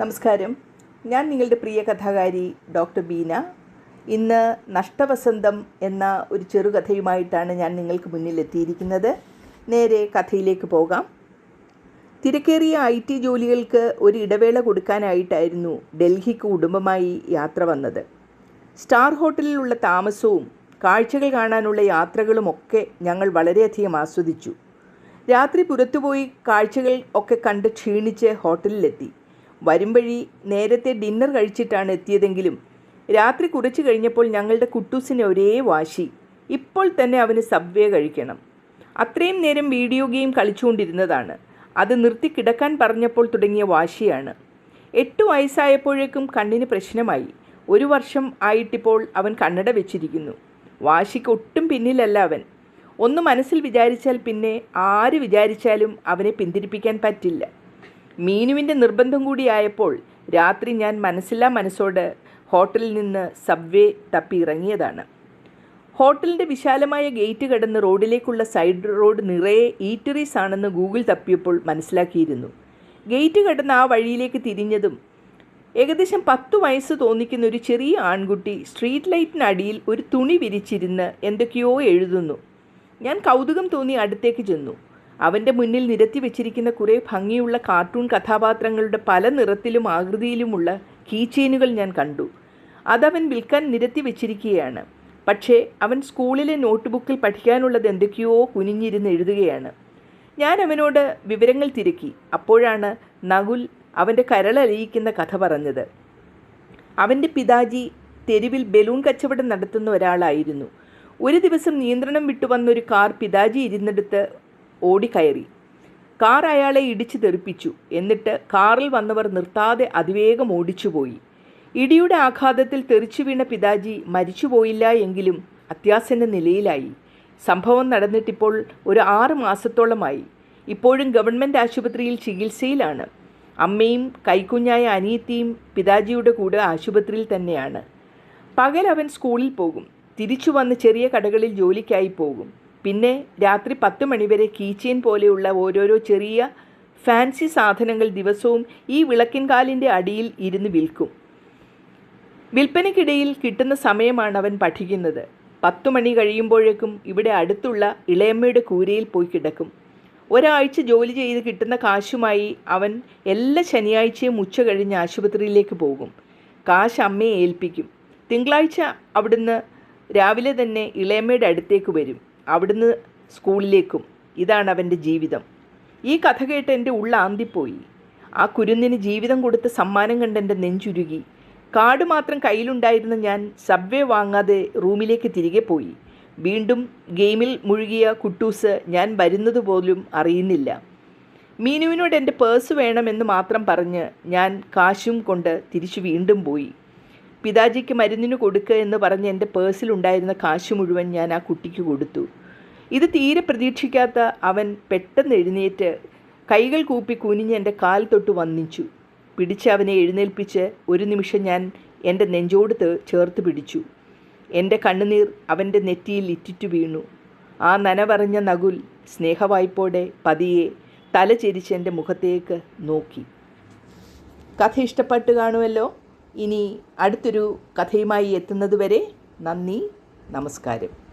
നമസ്കാരം. ഞാൻ നിങ്ങളുടെ പ്രിയ കഥാകാരി ഡോക്ടർ ബീന. ഇന്ന് നഷ്ടവസന്തം എന്ന ഒരു ചെറുകഥയുമായിട്ടാണ് ഞാൻ നിങ്ങൾക്ക് മുന്നിൽ എത്തിയിരിക്കുന്നത്. നേരെ കഥയിലേക്ക് പോകാം. തിരക്കേറിയ ഐ ടി ജോലികൾക്ക് ഒരു ഇടവേള കൊടുക്കാനായിട്ടായിരുന്നു ഡൽഹിക്ക് കുടുംബമായി യാത്ര വന്നത്. സ്റ്റാർ ഹോട്ടലിലുള്ള താമസവും കാഴ്ചകൾ കാണാനുള്ള യാത്രകളുമൊക്കെ ഞങ്ങൾ വളരെയധികം ആസ്വദിച്ചു. രാത്രി പുറത്തുപോയി കാഴ്ചകൾ ഒക്കെ കണ്ട് ക്ഷീണിച്ച് ഹോട്ടലിലെത്തി. വരും വഴി നേരത്തെ ഡിന്നർ കഴിച്ചിട്ടാണ് എത്തിയതെങ്കിലും രാത്രി കുറച്ച് കഴിഞ്ഞപ്പോൾ ഞങ്ങളുടെ കുട്ടൂസിന് ഒരേ വാശി. ഇപ്പോൾ തന്നെ അവന് സബ്വേ കഴിക്കണം. അത്രയും നേരം വീഡിയോ ഗെയിം കളിച്ചുകൊണ്ടിരുന്നതാണ്. അത് നിർത്തി കിടക്കാൻ പറഞ്ഞപ്പോൾ തുടങ്ങിയ വാശിയാണ്. എട്ട് വയസ്സായപ്പോഴേക്കും കണ്ണിന് പ്രശ്നമായി. ഒരു വർഷം ആയിട്ടിപ്പോൾ അവൻ കണ്ണട വെച്ചിരിക്കുന്നു. വാശിക്ക് ഒട്ടും പിന്നിലല്ല അവൻ. ഒന്ന് മനസ്സിൽ വിചാരിച്ചാൽ പിന്നെ ആര് വിചാരിച്ചാലും അവനെ പിന്തിരിപ്പിക്കാൻ പറ്റില്ല. മീനുവിന്റെ നിർബന്ധം കൂടിയായപ്പോൾ രാത്രി ഞാൻ മനസ്സില്ലാ മനസ്സോട് ഹോട്ടലിൽ നിന്ന് സബ്വേ തപ്പി ഇറങ്ങിയതാണ്. ഹോട്ടലിന്റെ വിശാലമായ ഗേറ്റ് കടന്ന് റോഡിലേക്കുള്ള സൈഡ് റോഡ് നിറയെ ഈറ്ററീസ് ആണെന്ന് ഗൂഗിൾ തപ്പിയപ്പോൾ മനസ്സിലാക്കിയിരുന്നു. ഗേറ്റ് കടന്ന് ആ വഴിയിലേക്ക് തിരിഞ്ഞതും ഏകദേശം പത്ത് വയസ്സ് തോന്നിക്കുന്ന ഒരു ചെറിയ ആൺകുട്ടി സ്ട്രീറ്റ് ലൈറ്റിനടിയിൽ ഒരു തുണി വിരിച്ചിരുന്ന് എന്തൊക്കെയോ എഴുതുന്നു. ഞാൻ കൗതുകം തോന്നി അടുത്തേക്ക് ചെന്നു. അവന്റെ മുന്നിൽ നിരത്തി വെച്ചിരിക്കുന്ന കുറേ ഭംഗിയുള്ള കാർട്ടൂൺ കഥാപാത്രങ്ങളുടെ പല നിറത്തിലും ആകൃതിയിലുമുള്ള കീച്ചെയിനുകൾ ഞാൻ കണ്ടു. അതവൻ വിൽക്കാൻ നിരത്തി വെച്ചിരിക്കുകയാണ്. പക്ഷേ അവൻ സ്കൂളിലെ നോട്ട്ബുക്കിൽ പഠിക്കാനുള്ളത് എന്തൊക്കെയോ കുനിഞ്ഞിരുന്ന് എഴുതുകയാണ്. ഞാൻ അവനോട് വിവരങ്ങൾ തിരക്കി. അപ്പോഴാണ് നകുൽ അവന്റെ കരളലിയിക്കുന്ന കഥ പറഞ്ഞത്. അവന്റെ പിതാജി തെരുവിൽ ബലൂൺ കച്ചവടം നടത്തുന്ന ഒരാളായിരുന്നു. ഒരു ദിവസം നിയന്ത്രണം വിട്ടുവന്നൊരു കാർ പിതാജി ഇരുന്നിടത്ത് ഓടിക്കയറി. കാർ അയാളെ ഇടിച്ചു തെറിപ്പിച്ചു. എന്നിട്ട് കാറിൽ വന്നവർ നിർത്താതെ അതിവേഗം ഓടിച്ചുപോയി. ഇടിയുടെ ആഘാതത്തിൽ തെറിച്ചു വീണ പിതാജി മരിച്ചുപോയില്ല എങ്കിലും അത്യാസന്ന നിലയിലായി. സംഭവം നടന്നിട്ടിപ്പോൾ ഒരു ആറ് മാസത്തോളമായി. ഇപ്പോഴും ഗവൺമെന്റ് ആശുപത്രിയിൽ ചികിത്സയിലാണ്. അമ്മയും കൈക്കുഞ്ഞായ അനിയത്തിയും പിതാജിയുടെ കൂടെ ആശുപത്രിയിൽ തന്നെയാണ്. പകൽ അവൻ സ്കൂളിൽ പോകും. തിരിച്ചു വന്ന് ചെറിയ കടകളിൽ ജോലിക്കായി പോകും. പിന്നെ രാത്രി പത്ത് മണിവരെ കീച്ചെയിൻ പോലെയുള്ള ഓരോരോ ചെറിയ ഫാൻസി സാധനങ്ങൾ ദിവസവും ഈ വിളക്കിൻകാലിന്റെ അടിയിൽ ഇരുന്ന് വിൽക്കും. വിൽപ്പനയ്ക്കിടയിൽ കിട്ടുന്ന സമയമാണ് അവൻ പഠിക്കുന്നത്. പത്തു മണി കഴിയുമ്പോഴേക്കും ഇവിടെ അടുത്തുള്ള ഇളയമ്മയുടെ കൂരയിൽ പോയി കിടക്കും. ഒരാഴ്ച ജോലി ചെയ്ത് കിട്ടുന്ന കാശുമായി അവൻ എല്ലാ ശനിയാഴ്ചയും ഉച്ച കഴിഞ്ഞ് ആശുപത്രിയിലേക്ക് പോകും. കാശ് അമ്മയെ ഏൽപ്പിക്കും. തിങ്കളാഴ്ച അവിടുന്ന് രാവിലെ തന്നെ ഇളയമ്മയുടെ അടുത്തേക്ക് വരും. അവിടുന്ന് സ്കൂളിലേക്കും. ഇതാണ് അവന്റെ ജീവിതം. ഈ കഥ കേട്ട് എന്റെ ഉള്ള ആന്തിപ്പോയി. ആ കുരുന്നിന് ജീവിതം കൊടുത്ത സമ്മാനം കണ്ട് എന്റെ നെഞ്ചുരുകി. കാർഡ് മാത്രം കയ്യിലുണ്ടായിരുന്ന ഞാൻ സബ്വേ വാങ്ങാതെ റൂമിലേക്ക് തിരികെ പോയി. വീണ്ടും ഗെയിമിൽ മുഴുകിയ കുട്ടൂസ് ഞാൻ വരുന്നത് പോലും അറിയുന്നില്ല. മീനുവിനോട് എന്റെ പേഴ്സ് വേണമെന്ന് മാത്രം പറഞ്ഞ് ഞാൻ കാശും കൊണ്ട് തിരിച്ചു വീണ്ടും പോയി. പിതാജിക്ക് മരുന്നിന് കൊടുക്കുക എന്ന് പറഞ്ഞ് എന്റെ പേഴ്സിലുണ്ടായിരുന്ന കാശ് മുഴുവൻ ഞാൻ ആ കുട്ടിക്ക് കൊടുത്തു. ഇത് തീരെ പ്രതീക്ഷിക്കാത്ത അവൻ പെട്ടെന്ന് എഴുന്നേറ്റ് കൈകൾ കൂപ്പി കുനിഞ്ഞ് എന്റെ കാൽ തൊട്ട് വന്നിച്ചു. പിടിച്ച് അവനെ എഴുന്നേൽപ്പിച്ച് ഒരു നിമിഷം ഞാൻ എന്റെ നെഞ്ചോട് ചേർത്ത് പിടിച്ചു. എന്റെ കണ്ണുനീർ അവന്റെ നെറ്റിയിൽ ഇറ്റിറ്റു വീണു. ആ നനവറിഞ്ഞ നകുൽ സ്നേഹവായ്പോടെ പതിയെ തല ചെരിച്ച് എന്റെ മുഖത്തേക്ക് നോക്കി. കഥ ഇഷ്ടപ്പെട്ട് കാണുമല്ലോ? ഇനി അടുത്തൊരു കഥയുമായി എത്തുന്നതുവരെ നന്ദി നമസ്കാരം.